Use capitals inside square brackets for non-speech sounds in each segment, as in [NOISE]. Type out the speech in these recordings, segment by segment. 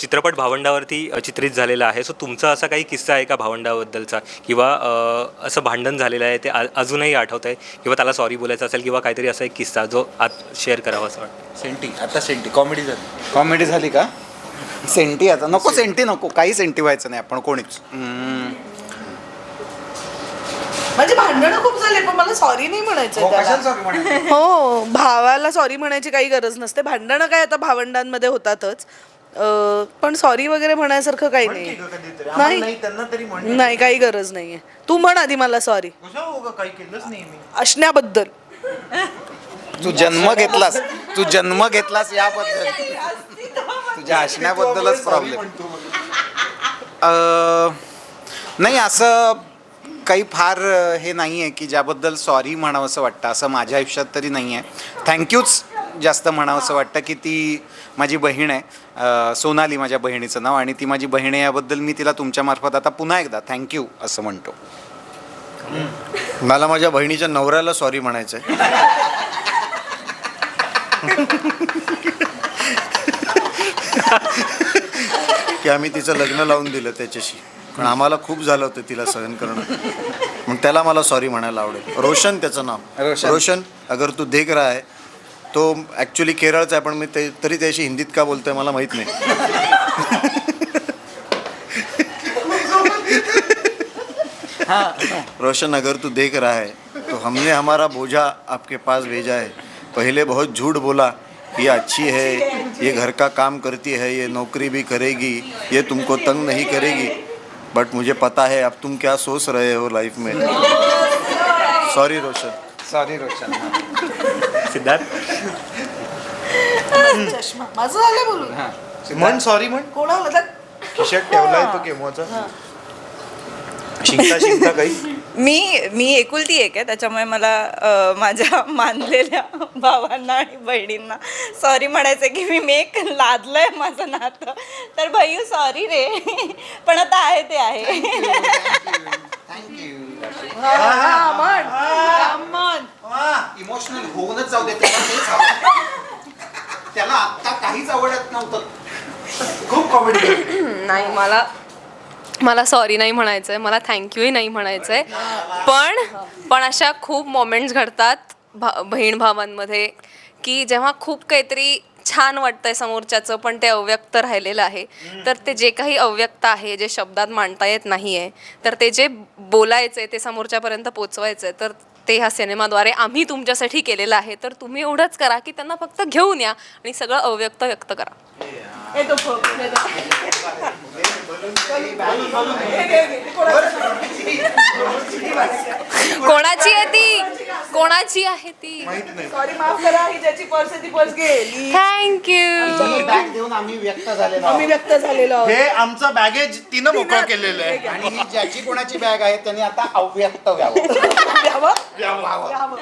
चित्रपट भावंडावरती चित्रित झालेला आहे. सो तुमचा असा काही किस्सा आहे का भावंडाबद्दलचा? किंवा अ, असं भांडण झालेलं आहे ते आ- अजूनही आठवत आहे किंवा त्याला सॉरी बोलायचं असेल किंवा काहीतरी असा एक किस्सा जो आत शेअर करावा असं वाटतं? सेंटी. आता सेंटी. कॉमेडी झाली. कॉमेडी झाली का? सेंटी आता. नको सेंटी. नको. काही सेंटी व्हायचं नाही. आपण कोणीच. हम्म. म्हणजे भांडणं खूप झाले पण मला सॉरी नाही म्हणायचं हो, त्याला. हो भावाला सॉरी म्हणायची काही गरज नसते. भांडणं काय आता भावंडांमध्ये होतातच. पण सॉरी वगैरे म्हणायसारखं काही नाही गं कधीतरी. आम्हाला नाही. नाही त्यांना तरी म्हण नाही काही गरज नाहीये. तू म्हण आधी मला सॉरी हो गं, काही केलंच नाही मी. असण्याबद्दल तू जन्म घेतलास. तू जन्म घेतलास याबद्दल. तुझ्या असण्याबद्दलच प्रॉब्लेम नाही असं काही फार अ, हे नाही आहे की ज्याबद्दल सॉरी म्हणावं असं वाटतं. असं माझ्या आयुष्यात तरी नाही आहे थँक्यूच जास्त म्हणावं असं वाटतं की ती माझी बहीण आहे. सोनाली माझ्या बहिणीचं नाव आणि ती माझी बहीण आहे याबद्दल मी तिला तुमच्यामार्फत आता पुन्हा एकदा थँक्यू असं म्हणतो. मला माझ्या बहिणीच्या नवऱ्याला सॉरी म्हणायचं आहे की आम्ही तिचं लग्न लावून दिलं त्याच्याशी. पण आम्हाला खूप झालं होतं तिला सहन करणं. मग त्याला मला सॉरी म्हणायला आवडेल. रोशन त्याचं नाव. रोशन. रोशन अगर तू देख रहा है तो ॲक्च्युली केरळचा आहे पण मी ते तरी त्याशी हिंदीत का बोलतोय मला माहीत नाही. रोशन अगर तू देख रहा है. तो हमने हमारा बोझा आपके पास भेजा है. पहले बहुत झूठ बोला ये अच्छी है ये घर का काम करती है ये नौकरी भी करेगी ये तुमको तंग नहीं करेगी बट मुझे पता है अब तुम क्या सोच रहे हो लाइफ में? सॉरी रोशन। सॉरी रोशन। सिद्धार्थ. चष्मा. माझं झालं बोलून. म्हण सॉरी म्हण. कोणाला तर. खिशात ठेवलाय तो केमोचा. शिंकता शिंकता काही. मी मी एकुलती एक आहे त्याच्यामुळे मला अ, माझ्या मानलेल्या भावांना आणि बहिणींना सॉरी म्हणायचं की मी मेक लादलंय माझं नातं. तर भैयू सॉरी रे. पण आता आहे ते आहे. म्हण. इमोशनल होऊनच जाऊ दे त्याला तेच हवं. त्याला आत्ता काहीच आवडत नव्हतं. खूप कॉमेडी नाही मला मला सॉरी नाही म्हणायचं आहे मला थँक्यूही नाही म्हणायचं आहे पण पण अशा खूप मोमेंट्स घडतात भा बहीण भावांमध्ये की जेव्हा खूप काहीतरी छान वाटतंय समोरच्याचं पण ते अव्यक्त राहिलेलं आहे. तर ते जे काही अव्यक्त आहे जे शब्दात मांडता येत नाही आहे तर ते जे बोलायचं आहे ते समोरच्यापर्यंत पोचवायचं आहे तर ते ह्या सिनेमाद्वारे आम्ही तुमच्यासाठी केलेलं आहे. तर तुम्ही एवढंच करा की त्यांना फक्त घेऊन या आणि सगळं अव्यक्त व्यक्त करा. हे कोणाची आहे ती? कोणाची आहे ती? सॉरी माफ करा ही ज्याची पर्स आहे ती पर्स गेली. थँक्यू बॅग देऊन आम्ही व्यक्त झालेलो आम्ही व्यक्त झालेलो आहोत. हे आमचं बॅगेज तिनं मोकळं केलेलं आहे. आणि ही ज्याची कोणाची बॅग आहे त्यांनी आता अव्यक्त व्हावं. द्यावं? व्हावं. द्यावं.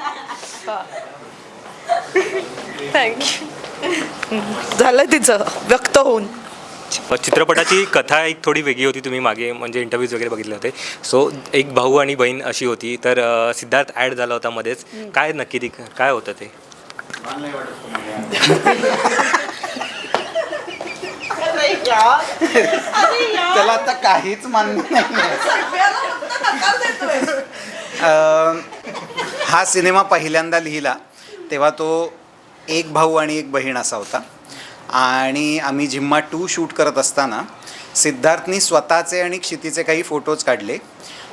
थँक्यू झालं तिचं व्यक्त होऊन. चित्रपटाची. कथा एक थोडी वेगळी होती तुम्ही मागे म्हणजे इंटरव्ह्यूज वगैरे बघितले होते. सो एक भाऊ आणि बहीण अशी होती. तर सिद्धार्थ ॲड झाला होता मध्येच. काय नक्की ती काय होतं ते? त्याला आता काहीच मान्य नाही हा सिनेमा पहिल्यांदा लिहिला तेव्हा तो एक भाऊ आणि एक बहीण असा होता. आणि आम्ही झिम्मा टू शूट करत असताना सिद्धार्थनी स्वतःचे आणि क्षितीचे काही फोटोज काढले.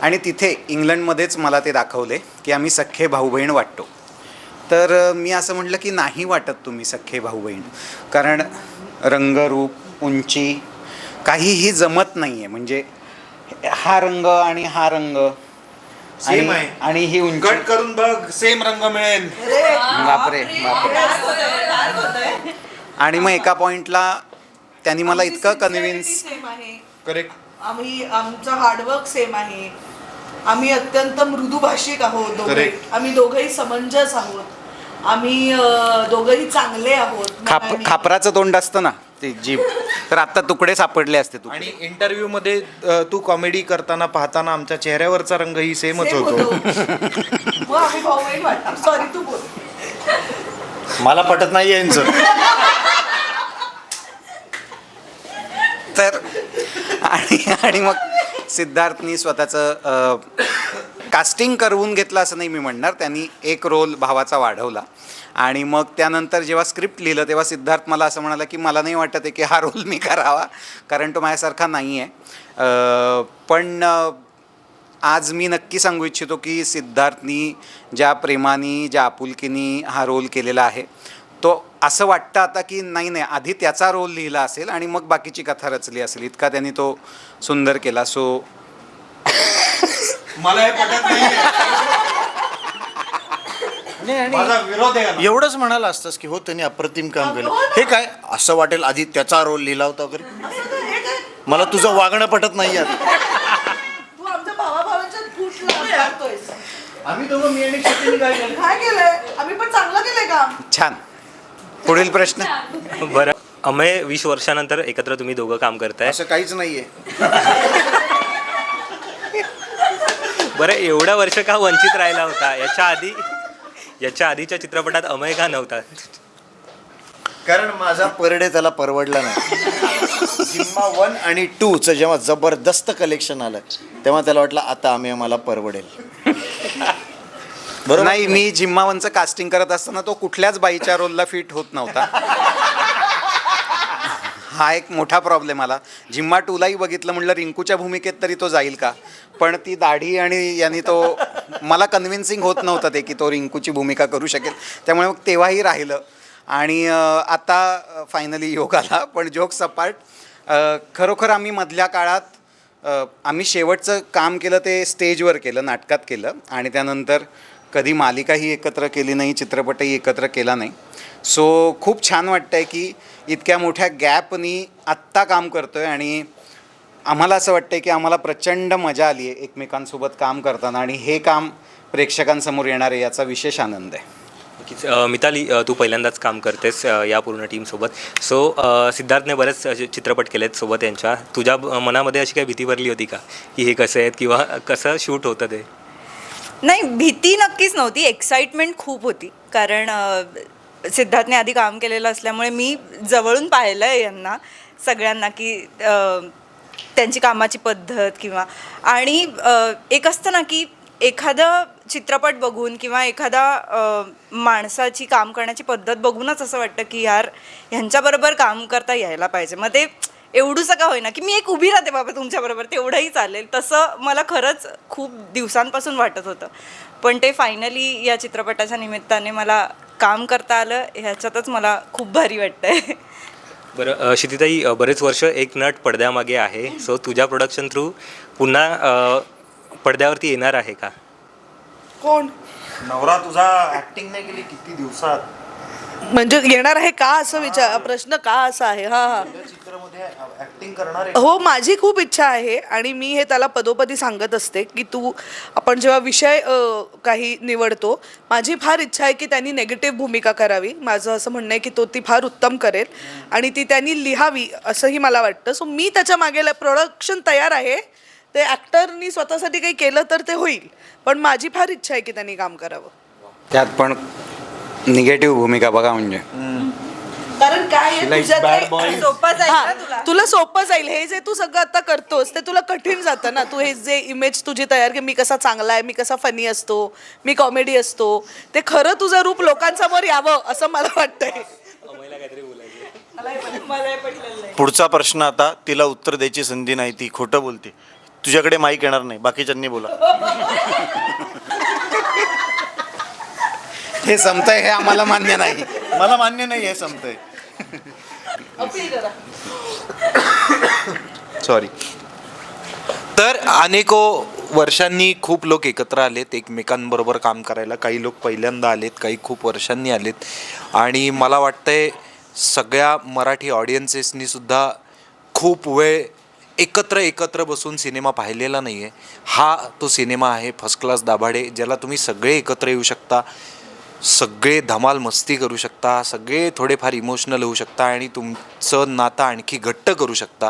आणि तिथे इंग्लंडमध्येच मला ते दाखवले की आम्ही सख्खे भाऊ बहीण वाटतो. तर मी असं म्हटलं की नाही वाटत तुम्ही सख्खे भाऊ बहीण कारण रंगरूप उंची काहीही जमत नाही आहे म्हणजे हा रंग आणि हा रंग Same आणि- आहे. आणि ही उंची. कट करून बघ सेम रंग मिळेल. बापरे. बापरे. [LAUGHS] आणि मग एका पॉइंटला त्यांनी मला इतकं कन्व्हिन्स सेम आहे. करेक्ट आम्ही आमचं हार्डवर्क सेम आहे. आम्ही अत्यंत मृदू भाषिक आहोत दोघे. Correct. आम्ही दोघंही समंजस आहोत. आम्ही अं, दोघंही चांगले आहोत. खाप मनाने. खापराचं तोंड असतं ना ते जीभ. तर आता तुकडे सापडले असते तुकडे. आणि इंटरव्ह्यू मध्ये अ, तू कॉमेडी करताना पाहताना आमच्या चेहऱ्यावरचा रंग ही सेमच Same होतो. होतो. मग आम्ही भाऊ बहीण वाटतो. सॉरी तू बोल. मला पटत नाही यांचं. तर आणि आणि मग सिद्धार्थनी स्वतःचं कास्टिंग करवून घेतलं असं नाही मी म्हणणार. त्यांनी एक रोल भावाचा वाढवला. आणि मग त्यानंतर जेव्हा स्क्रिप्ट लिहिलं तेव्हा सिद्धार्थ मला असं म्हणाला की मला नाही वाटत आहे की हा रोल मी करावा कारण तो माझ्यासारखा नाही आहे पण आज मी नक्की सांगू इच्छितो की सिद्धार्थनी ज्या प्रेमाने ज्या आपुलकीनी हा रोल केलेला आहे तो असं वाटतं आता की नाही नाही आधी त्याचा रोल लिहिला असेल आणि मग बाकीची कथा रचली असेल. इतका त्यांनी तो सुंदर केला. सो [LAUGHS] मला हे पटत नाही माझा विरोध आहे एवढंच म्हणाला असतंस की हो त्यांनी अप्रतिम काम केलं. हे काय? असं वाटेल आधी त्याचा रोल लिहिला होता वगैरे? मला तुझं वागणं पटत नाही आम्ही दोघं मी आणि शक्तीने काय केलं? काय केलंय? आम्ही पण चांगलं केलंय काम. छान. पुढील प्रश्न? [LAUGHS] बरं. अमय वीस वर्षानंतर एकत्र तुम्ही दोघं काम करताय. असं काहीच नाहीये. [LAUGHS] बरं एवढं वर्ष का वंचित राहिला होता? याच्या आधी याच्या आधीच्या चित्रपटात अमय का नव्हता? कारण माझा परडे त्याला परवडला नाही. जिम्मा वन आणि टूचं जेव्हा जबरदस्त कलेक्शन आलं तेव्हा त्याला वाटलं आता आम्ही आम्हाला परवडेल. बरोबर? नाही मी जिम्मावनचं कास्टिंग करत असताना तो कुठल्याच बाईच्या रोलला फिट होत नव्हता. हा एक मोठा प्रॉब्लेम आला. जिम्मा टूलाही बघितलं म्हटलं रिंकूच्या भूमिकेत तरी तो जाईल का? पण ती दाढी आणि यांनी तो मला कन्व्हिन्सिंग होत नव्हतं ते की तो रिंकूची भूमिका करू शकेल. त्यामुळे मग तेव्हाही राहिलं. आणि आता फायनली योग आला. पण जोक सपाट खरोखर आम्ही मधल्या काळात आम्ही शेवटचं काम केलं ते स्टेजवर केलं नाटकात केलं. आणि त्यानंतर कधी मालिकाही एकत्र केली नाही चित्रपटही एकत्र केला नाही. सो खूप छान वाटतं आहे की इतक्या मोठ्या गॅपनी आत्ता काम करतो आहे आणि आम्हाला असं वाटतं आहे की आम्हाला प्रचंड मजा आली आहे एकमेकांसोबत काम करताना आणि हे काम प्रेक्षकांसमोर येणार आहे याचा विशेष आनंद आहे. नक्कीच. मिताली तू पहिल्यांदाच काम करतेस या पूर्ण टीमसोबत. सो सिद्धार्थने बरेच असे चित्रपट केलेत सोबत यांच्या. तुझ्या मनामध्ये अशी काही भीती भरली होती का? की हे कसं आहेत किंवा कसं शूट होतं ते? नाही भीती नक्कीच नव्हती. एक्साइटमेंट खूप होती. कारण अ, सिद्धार्थने आधी काम केलेलं असल्यामुळे मी जवळून पाहिलं आहे यांना सगळ्यांना की अ, त्यांची कामाची पद्धत किंवा आणि अ, एक असतं ना की एखादं चित्रपट बघून किंवा एखादा अ, माणसाची काम करण्याची पद्धत बघूनच असं वाटतं की यार ह्यांच्याबरोबर काम करता यायला पाहिजे. मग ते एवढूसं का होईना की मी एक उभी राहते बाबा तुमच्याबरोबर तेवढंही चालेल. तसं मला खरंच खूप दिवसांपासून वाटत होतं. पण ते फायनली या चित्रपटाच्या निमित्ताने मला काम करता आलं ह्याच्यातच मला खूप भारी वाटतंय. बरं अ, बरेच वर्ष एक नट पडद्यामागे आहे. सो तुझ्या प्रोडक्शन थ्रू पुन्हा पडद्यावरती येणार आहे का? कोण? नवरा तुझा ऍक्टिंग नाही केली किती दिवसात? म्हणजे येणार आहे का असं विचार प्रश्न का असा आहे? हा हा. चित्रामध्ये ऍक्टिंग करणार आहे हो माझी खूप इच्छा आहे आणि मी हे त्याला पदोपदी सांगत असते की तू आपण जेव्हा विषय अ, काही निवडतो माझी फार इच्छा आहे की त्यांनी नेगेटिव्ह भूमिका करावी. माझं असं म्हणणं आहे की तो ती फार उत्तम करेल आणि ती त्यांनी लिहावी असंही मला वाटतं. सो मी त्याच्यामागे प्रोडक्शन तयार आहे. ते ॲक्टरनी स्वतःसाठी काही केलं तर ते होईल. पण माझी फार इच्छा आहे की त्यांनी काम करावं. त्यात पण निगेटिव्ह भूमिका बघा म्हणजे. कारण काय आहे, तुझ्यात सोपं जाईल हा, ना तुला? तुला सोपं जाईल. हे जे तू सगळं आता करतोस ते तुला कठीण जातं ना. तू हे जे इमेज तुझी तयार की मी कसा चांगला आहे मी कसा फनी असतो मी कॉमेडी असतो ते खरं तुझं रूप लोकांसमोर यावं असं मला वाटतंय. मलाही पटलेलं नाही पुढचा प्रश्न आता तिला उत्तर द्यायची संधी नाही ती खोटं बोलते. तुझ्याकडे माईक येणार नाही बाकीच्यांनी बोला. हे संपतंय हे आम्हाला मान्य नाही. मला मान्य नाही हे संपतंय. [LAUGHS] सॉरी तर अनेको वर्षांनी खूप लोक एकत्र आलेत एकमेकांबरोबर काम करायला. काही लोक पहिल्यांदा आलेत काही खूप वर्षांनी आलेत. आणि मला वाटतंय सगळ्या मराठी ऑडियन्सेसनी सुद्धा खूप वेळ एकत्र एकत्र बसून सिनेमा पाहिलेला नाही आहे हा तो सिनेमा आहे फर्स्ट क्लास दाभाडे ज्याला तुम्ही सगळे एकत्र येऊ शकता. सगळे धमाल मस्ती करू शकता सगळे थोडेफार इमोशनल होऊ शकता आणि तुमचं नातं आणखी घट्ट करू शकता.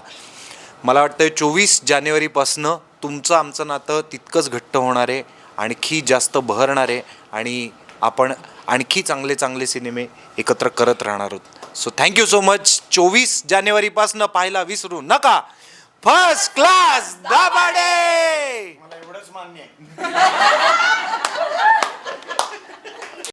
मला वाटतं चोवीस जानेवारीपासनं तुमचं आमचं नातं तितकंच घट्ट होणार आहे आणखी जास्त बहरणार आहे आणि आपण आणखी चांगले चांगले सिनेमे एकत्र करत राहणार आहोत. सो थँक्यू सो मच चोवीस जानेवारीपासून पाहायला विसरू नका. First class Dabhade! मला एवढंच मान्य आहे. [LAUGHS]